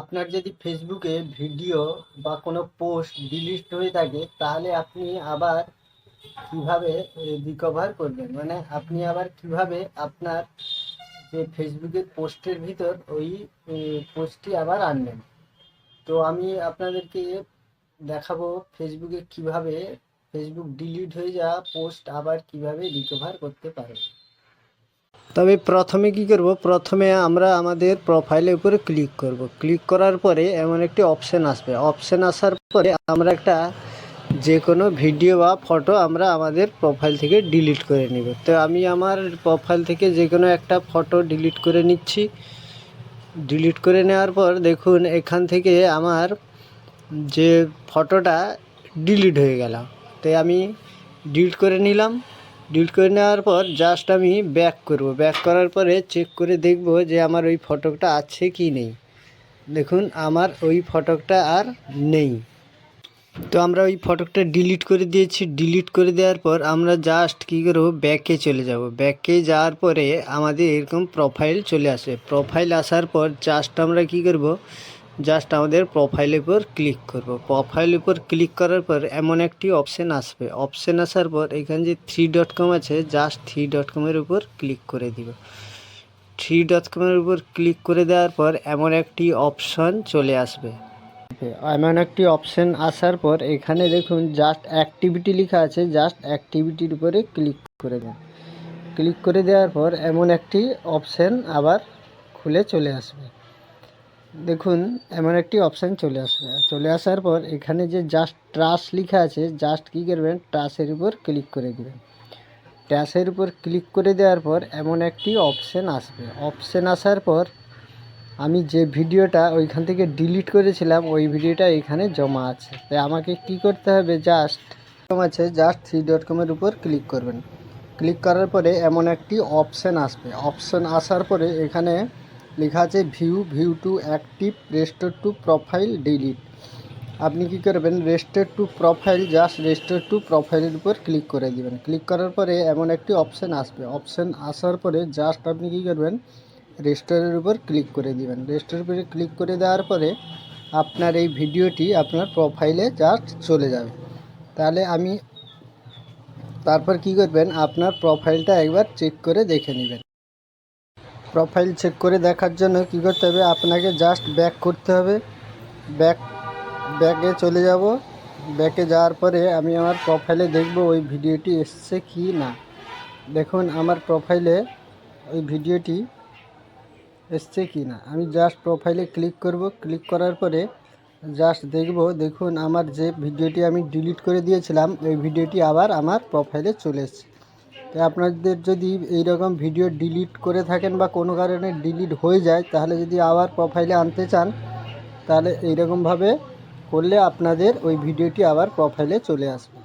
আপনার যদি ফেসবুকে ভিডিও বা কোনো পোস্ট ডিলিট হয়ে থাকে, তাহলে আপনি আবার কীভাবে রিকভার করবেন? মানে আপনি আবার কীভাবে আপনার যে ফেসবুকের পোস্টের ভিতর ওই পোস্টটি আবার আনবেন? তো আমি আপনাদেরকে দেখাবো ফেসবুকে কীভাবে ফেসবুক ডিলিট হয়ে যাওয়া পোস্ট আবার কীভাবে রিকভার করতে পারবেন। তবে প্রথমে কি করব? প্রথমে আমরা আমাদের প্রোফাইলের উপরে ক্লিক করব। ক্লিক করার পরে এমন একটি অপশন আসবে। অপশন আসার পরে আমরা একটা যে কোনো ভিডিও বা ফটো আমরা আমাদের প্রোফাইল থেকে ডিলিট করে নিব। তো আমি আমার প্রোফাইল থেকে যে কোনো একটা ফটো ডিলিট করে নিচ্ছি। ডিলিট করে নেওয়ার পর দেখুন, এখান থেকে আমার যে ফটোটা ডিলিট হয়ে গেল। তাই আমি ডিলিট করে নিলাম। ডিলিট করে নেওয়ার পর জাস্ট আমি ব্যাক করব। ব্যাক করার পরে চেক করে দেখব যে আমার ওই ফটোটা আছে কি নেই। দেখুন, আমার ওই ফটোটা আর নেই। তো আমরা ওই ফটোটা ডিলিট করে দিয়েছি। ডিলিট করে দেওয়ার পর আমরা জাস্ট কী করব ব্যাকে চলে যাব। ব্যাকে যাওয়ার পরে আমাদের এরকম প্রোফাইল চলে আসে প্রোফাইল আসার পর জাস্ট আমরা কী করব জাস্ট আমাদের প্রোফাইলের উপর ক্লিক করব। প্রোফাইলের উপর ক্লিক করার পর এমন একটি অপশান আসবে। অপশান আসার পর এখানে যে থ্রি ডট কম আছে জাস্ট থ্রি ডট কমের উপর ক্লিক করে দিব। থ্রি ডট কমের উপর ক্লিক করে দেওয়ার পর এমন একটি অপশন চলে আসবে। এমন একটি অপশন আসার পর এখানে দেখুন জাস্ট অ্যাক্টিভিটি লেখা আছে জাস্ট অ্যাক্টিভিটির উপরে ক্লিক করে দেন। ক্লিক করে দেওয়ার পর এমন একটি অপশন আবার খুলে চলে আসবে। দেখুন, এমন একটি অপশান চলে আসবে। চলে আসার পর এখানে যে জাস্ট ট্রাস লেখা আছে জাস্ট কী করবেন? ট্রাসের উপর ক্লিক করে দেবেন। ট্রাসের উপর ক্লিক করে দেওয়ার পর এমন একটি অপশান আসবে। অপশান আসার পর আমি যে ভিডিওটা ওইখান থেকে ডিলিট করেছিলাম, ওই ভিডিওটা এখানে জমা আছে। তাই আমাকে কি করতে হবে? জাস্ট আছে জাস্ট থ্রি ডট কমের উপর ক্লিক করবেন। ক্লিক করার পরে এমন একটি অপশান আসবে। অপশান আসার পরে এখানে লেখা আছে, view view to active restore to profile, delete. আপনি কি করবেন restore to profile, just restore to প্রোফাইলের উপর ক্লিক করে দিবেন। ক্লিক করার পরে এমন একটি অপশান আসবে। অপশান আসার পরে জাস্ট আপনি কি করবেন রেস্টোরের উপর ক্লিক করে দিবেন। রেস্টোর উপরে ক্লিক করে দেওয়ার পরে আপনার এই ভিডিওটি আপনার প্রোফাইলে জাস্ট চলে যাবে। তাহলে আমি তারপর কি করবেন, আপনার প্রোফাইলটা একবার চেক করে দেখে নেবেন। প্রোফাইল চেক করে দেখার জন্য কী করতে হবে? আপনাকে জাস্ট ব্যাক করতে হবে। ব্যাক ব্যাকে চলে যাব। ব্যাকে যাওয়ার পরে আমি আমার প্রোফাইলে দেখব ওই ভিডিওটি এসছে কি না। দেখুন, আমার প্রোফাইলে ওই ভিডিওটি এসছে কি না। আমি জাস্ট প্রোফাইলে ক্লিক করব। ক্লিক করার পরে জাস্ট দেখব, দেখুন, আমার যে ভিডিওটি আমি ডিলিট করে দিয়েছিলাম, ওই ভিডিওটি আবার আমার প্রোফাইলে চলে এসেছে। তাই আপনাদের যদি এই রকম ভিডিও ডিলিট করে থাকেন বা কোনো কারণে ডিলিট হয়ে যায়, তাহলে যদি আবার প্রোফাইলে আনতে চান, তাহলে এইরকমভাবে করলে আপনাদের ওই ভিডিওটি আবার প্রোফাইলে চলে আসবে।